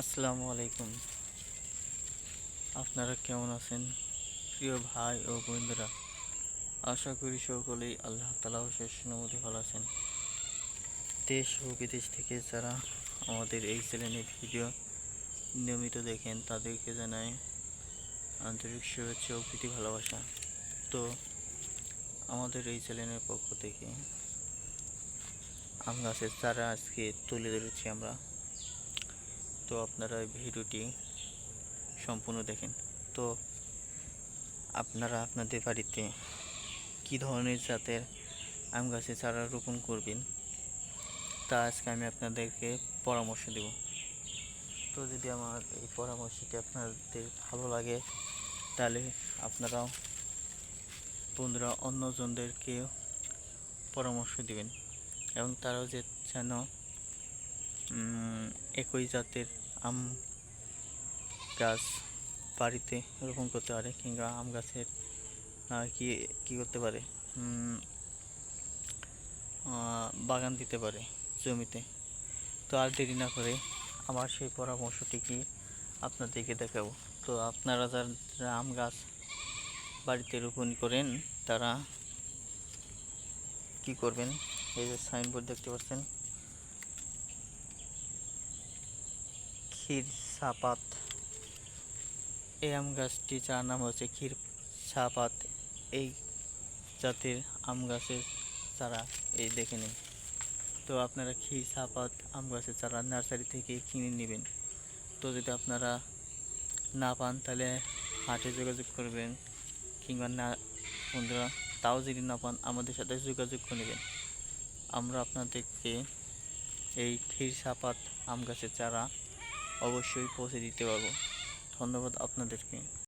আসসালামু আলাইকুম। আপনারা কেমন আছেন? প্রিয় ভাই ও বন্ধুরা আশা করি সকলেই আল্লাহ তালা শেষ মধ্যে ভালো আছেন। দেশ ও বিদেশ থেকে যারা আমাদের এই চ্যানেলে ভিডিও নিয়মিত দেখেন, তাদেরকে জানাই আন্তরিক শুভেচ্ছা ও প্রীতি ভালোবাসা। তো, আমাদের এই চ্যানেলের পক্ষ থেকে আম গাছের চারা আজকে তুলে ধরেছি আমরা। তো আপনারা ভিডিওটি সম্পূর্ণ দেখেন। তো আপনারা আপনাদের বাড়িতে কি ধরনের জাতের আম গাছের চারা রোপণ করবেন, তা আজকে আমি আপনাদেরকে পরামর্শ দেব। তো যদি আমার এই পরামর্শটি আপনাদের ভালো লাগে, তাহলে আপনারাও বন্ধুরা অন্যজনদেরকে পরামর্শ দিবেন এবং তারাও যে যেন একই জাতের আম গাছ বাড়িতে রোপণ করতে পারে কিংবা আম গাছের কি কি করতে পারে? বাগান দিতে পারে জমিতে। তো আর দেরি না করে আমার সেই পরামর্শটি কি আপনাদেরকে দেখাবো। তো আপনারা যারা আম গাছ বাড়িতে রোপণ করেন, তারা কি করবেন? এই যে সাইনবোর্ড দেখতে পাচ্ছেন। ক্ষীর সাপাত। এই আম গাছটি যার নাম হচ্ছে ক্ষীর সাপাত। এই জাতের আম গাছের চারা এই দেখে নিন। তো আপনারা ক্ষীর সাপাত আম গাছের চারা নার্সারি থেকে কিনে নেবেন। তো যদি আপনারা না পান, তাহলে হাটে যোগাযোগ করবেন কিংবা না, বন্ধুরা, তাও যদি না পান, আমাদের সাথে যোগাযোগ করে নেবেন। আমরা আপনাদেরকে এই ক্ষীর সাপাত আম গাছের চারা অবশ্যই পৌঁছে দিতে পারব। ধন্যবাদ আপনাদেরকে।